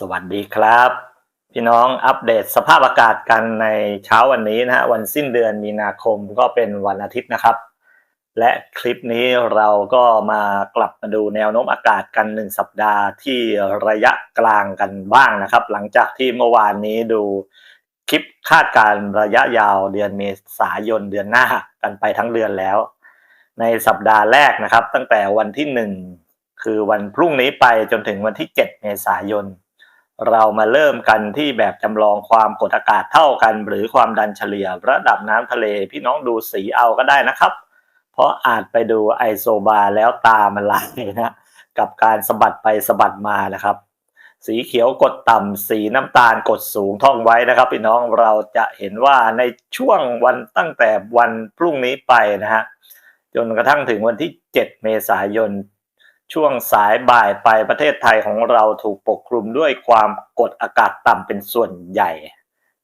สวัสดีครับ พี่น้องอัปเดตสภาพอากาศกันในเช้าวันนี้นะฮะวันสิ้นเดือนมีนาคมก็เป็นวันอาทิตย์นะครับ และคลิปนี้เราก็มากลับมาดูแนวโน้มอากาศกันหนึ่งสัปดาห์ที่ระยะกลางกันบ้างนะครับ หลังจากที่เมื่อวานนี้ดูคลิปคาดการณ์ระยะยาวเดือนเมษายนเดือนหน้ากันไปทั้งเดือนแล้ว ในสัปดาห์แรกนะครับ ตั้งแต่วันที่หนึ่งคือวันพรุ่งนี้ไปจนถึงวันที่ 7 เมษายน เรามาเริ่มกันที่แบบจำลองความกดอากาศเท่ากัน หรือความดันเฉลี่ยระดับน้ำทะเลพี่น้องดูสีเอาก็ได้นะครับ เพราะอาจไปดูไอโซบาแล้วตามันลายนะกับการสะบัดไปสะบัดมานะครับ สีเขียวกดต่ำสีน้ำตาลกดสูงท่องไว้นะครับ พี่น้องเราจะเห็นว่าในช่วงวันตั้งแต่วันพรุ่งนี้ไปนะฮะจนกระทั่งถึงวันที่ 7 เมษายน ช่วงสายบ่ายไปประเทศไทยของเราถูกปกคลุมด้วยความกดอากาศต่ำเป็นส่วนใหญ่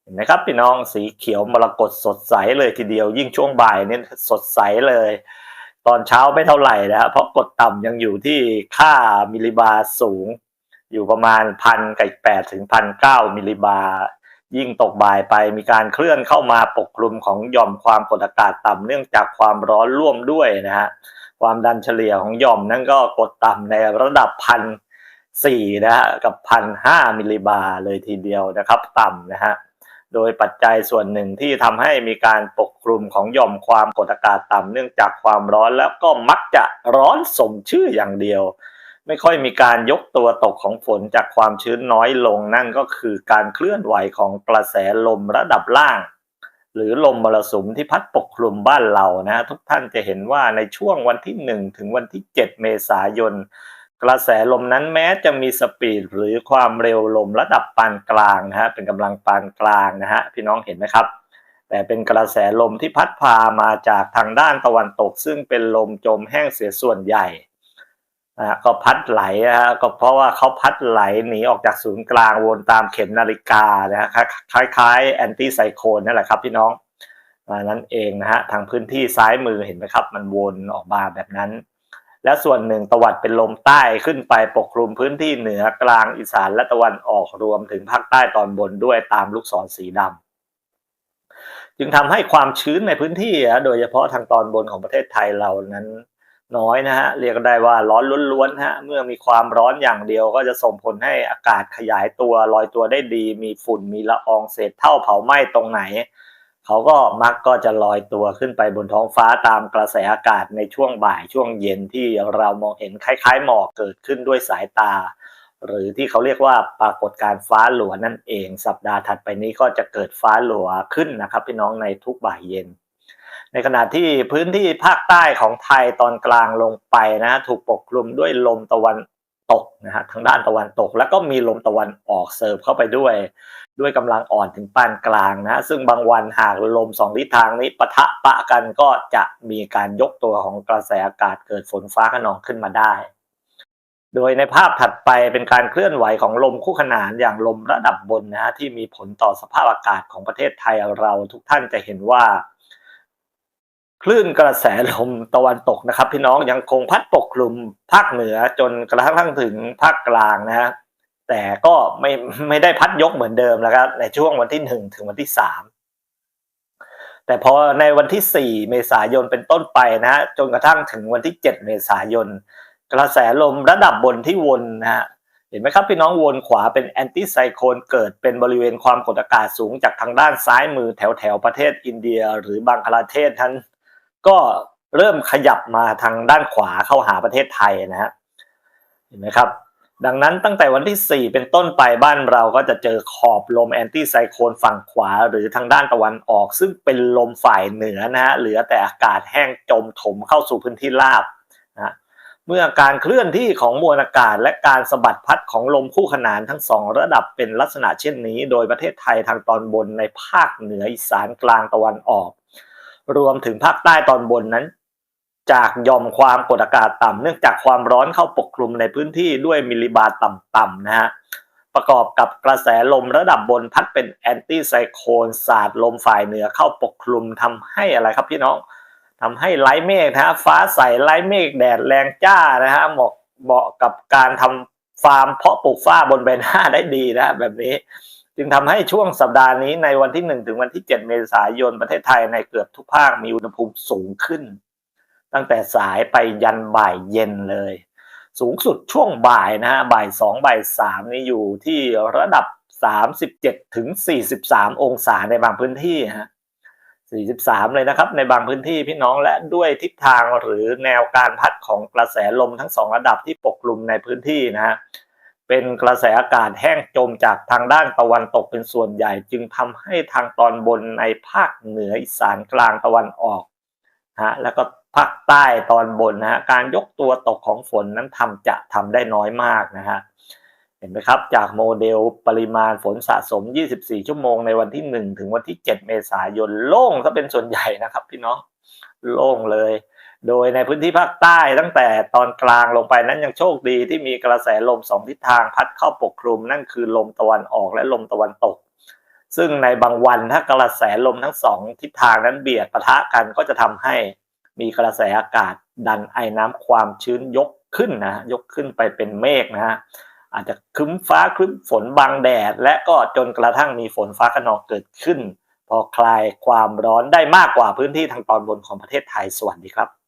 เห็นไหมครับพี่น้องสีเขียวมรกตสดใสเลยทีเดียว ยิ่งช่วงบ่ายนี่สดใสเลย ตอนเช้าไม่เท่าไหร่นะฮะเพราะกดต่ำยังอยู่ที่ค่ามิลลิบาร์สูง อยู่ประมาณพันกับแปดถึงพันเก้ามิลลิบาร์ยิ่งตกบ่ายไปมีการเคลื่อนเข้ามาปกคลุมของหย่อมความกดอากาศต่ำเนื่องจากความร้อนร่วมด้วยนะฮะ ความดันเฉลี่ยของหย่อมนั่นก็กดต่ำในระดับพันสี่นะฮะกับพันห้ามิลลิบาร์เลยทีเดียวนะครับต่ำนะฮะโดยปัจจัยส่วนหนึ่งที่ทำให้มีการปกคลุมของหย่อมความกดอากาศต่ำเนื่องจากความร้อนแล้วก็มักจะร้อนสมชื่ออย่างเดียว ไม่ค่อยมีการยกตัวตกของฝนจากความชื้นน้อยลงนั่นก็คือการเคลื่อนไหวของกระแสลมระดับล่าง หรือลมมรสุมที่พัดปกคลุมบ้านเรานะฮะทุกท่านจะเห็นว่าในช่วงวันที่ 1 ถึงวันที่ 7 เมษายน กระแสลมนั้นแม้จะมีสปีดหรือความเร็วลมระดับปานกลางนะฮะเป็นกำลังปานกลางนะฮะพี่น้องเห็นไหมครับ แต่เป็นกระแสลมที่พัดพามาจากทางด้านตะวันตก ซึ่งเป็นลมจมแห้งเสียส่วนใหญ่ นะก็พัดไหลนะฮะก็เพราะว่าเขาพัดไหลหนีออกจากศูนย์กลางวนตามเข็มนาฬิกานะฮะคล้ายๆแอนตี้ไซโคลนนั่นแหละครับพี่น้องนั่นเองนะฮะทางพื้นที่ซ้ายมือเห็นไหมครับ มันวนออกมาแบบนั้น และส่วนหนึ่งตวัดเป็นลมใต้ขึ้นไปปกคลุมพื้นที่เหนือกลางอีสานและตะวันออกรวมถึงภาคใต้ตอนบนด้วยตามลูกศรสีดำจึงทำให้ความชื้นในพื้นที่โดยเฉพาะทางตอนบนของประเทศไทยเรานั้น น้อยนะฮะเรียกได้ว่าร้อนล้วนๆฮะเมื่อมีความร้อนอย่างเดียวก็จะส่งผลให้อากาศขยายตัวลอยตัวได้ดี มีฝุ่นมีละอองเศษเท่าเผาไหม้ตรงไหน เขาก็มักก็จะลอยตัวขึ้นไปบนท้องฟ้าตามกระแสอากาศในช่วงบ่ายช่วงเย็นที่เรามองเห็นคล้ายๆหมอกเกิดขึ้นด้วยสายตา หรือที่เขาเรียกว่าปรากฏการณ์ฟ้าหลัวนั่นเอง สัปดาห์ถัดไปนี้ก็จะเกิดฟ้าหลัวขึ้นนะครับพี่น้องในทุกบ่ายเย็น ในขณะที่พื้นที่ภาคใต้ของไทยตอนกลางลงไปนะฮะถูกปกคลุมด้วยลมตะวันตกนะฮะทางด้านตะวันตก แล้วก็มีลมตะวันออกเสิร์ฟเข้าไปด้วย ด้วยกำลังอ่อนถึงปานกลางนะซึ่งบางวันหากลมสองทิศทางนี้ปะทะปะกันก็จะมีการยกตัวของกระแสอากาศเกิดฝนฟ้าขนองขึ้นมาได้ โดยในภาพถัดไปเป็นการเคลื่อนไหวของลมคู่ขนานอย่างลมระดับบนนะฮะที่มีผลต่อสภาพอากาศของประเทศไทยเราทุกท่านจะเห็นว่า คลื่นกระแสลมตะวันตกนะครับ พี่น้องยังคงพัดปกคลุมภาคเหนือจนกระทั่งถึงภาคกลางนะฮะแต่ก็ไม่ไม่ได้พัดยกเหมือนเดิมแล้วครับในช่วงวันที่หนึ่งถึงวันที่สามแต่พอในวันที่สี่เมษายนเป็นต้นไปนะฮะจนกระทั่งถึงวันที่เจ็ดเมษายน กระแสลมระดับบนที่วนนะฮะเห็นไหมครับพี่น้องวนขวาเป็นแอนตี้ไซโคลนเกิดเป็นบริเวณความกดอากาศสูงจากทางด้านซ้ายมือแถวแถวประเทศอินเดีย หรือบังคลาเทศท่าน ก็เริ่มขยับมาทางด้านขวาเข้าหาประเทศไทยนะฮะเห็นไหมครับ ดังนั้นตั้งแต่วันที่ 4 เป็นต้นไปบ้านเราก็จะเจอขอบลมแอนตี้ไซโคลนฝั่งขวาหรือทางด้านตะวันออก ซึ่งเป็นลมฝ่ายเหนือนะฮะเหลือแต่อากาศแห้งจมถมเข้าสู่พื้นที่ราบนะเมื่อการเคลื่อนที่ของมวลอากาศ และการสะบัดพัดของลมคู่ขนานทั้งสองระดับเป็นลักษณะเช่นนี้ โดยประเทศไทยทางตอนบนในภาคเหนืออีสานกลางตะวันออก รวมถึงภาคใต้ตอนบนนั้น จากยอมความกดอากาศต่ำเนื่องจากความร้อนเข้าปกคลุมในพื้นที่ด้วยมิลลิบาร์ต่ำๆนะฮะประกอบกับกระแสลมระดับบนพัดเป็นแอนตี้ไซโคลนสาดลมฝ่ายเหนือเข้าปกคลุมทำให้อะไรครับพี่น้องทำให้ไร้เมฆนะฮะฟ้าใสไร้เมฆแดดแรงจ้านะฮะเหมาะเหมาะกับการทำฟาร์มเพาะปลูกฝ้าบนใบหน้าได้ดีนะแบบนี้ จึงทำให้ช่วงสัปดาห์นี้ในวันที่ 1 ถึงวันที่ 7 เมษายนประเทศไทยในเกือบทุกภาคมีอุณหภูมิสูงขึ้น ตั้งแต่สายไปยันบ่ายเย็นเลย สูงสุดช่วงบ่ายนะฮะบ่ายสองบ่ายสามนี่อยู่ที่ระดับ 37ถึง43 องศาในบางพื้นที่ฮะ43 เลยนะครับ ในบางพื้นที่พี่น้องและด้วยทิศทางหรือแนวการพัดของกระแสลมทั้งสองระดับที่ปกคลุมในพื้นที่นะฮะ เป็นกระแสอากาศแห้งจมจากทางด้านตะวันตกเป็นส่วนใหญ่ จึงทำให้ทางตอนบนในภาคเหนืออีสานกลางตะวันออกฮะแล้วก็ภาคใต้ตอนบนนะฮะการยกตัวตกของฝนนั้นทำจะทำได้น้อยมากนะฮะเห็นไหมครับ จากโมเดลปริมาณฝนสะสม 24 ชั่วโมงในวันที่ 1 ถึงวันที่ 7 เมษายนโล่งถ้าเป็นส่วนใหญ่นะครับพี่น้องโล่งเลย โดยในพื้นที่ภาคใต้ตั้งแต่ตอนกลางลงไปนั้นยังโชคดีที่มีกระแสลมสองทิศทางพัดเข้าปกคลุม นั่นคือลมตะวันออกและลมตะวันตก ซึ่งในบางวันถ้ากระแสลมทั้งสองทิศทางนั้นเบียดปะทะกันก็จะทำให้มีกระแสอากาศดันไอน้ำความชื้นยกขึ้นนะยกขึ้นไปเป็นเมฆนะฮะอาจจะครึ้มฟ้าครึ้มฝนบังแดด และก็จนกระทั่งมีฝนฟ้าขนองเกิดขึ้น พอคลายความร้อนได้มากกว่าพื้นที่ทางตอนบนของประเทศไทยสวัสดีครับ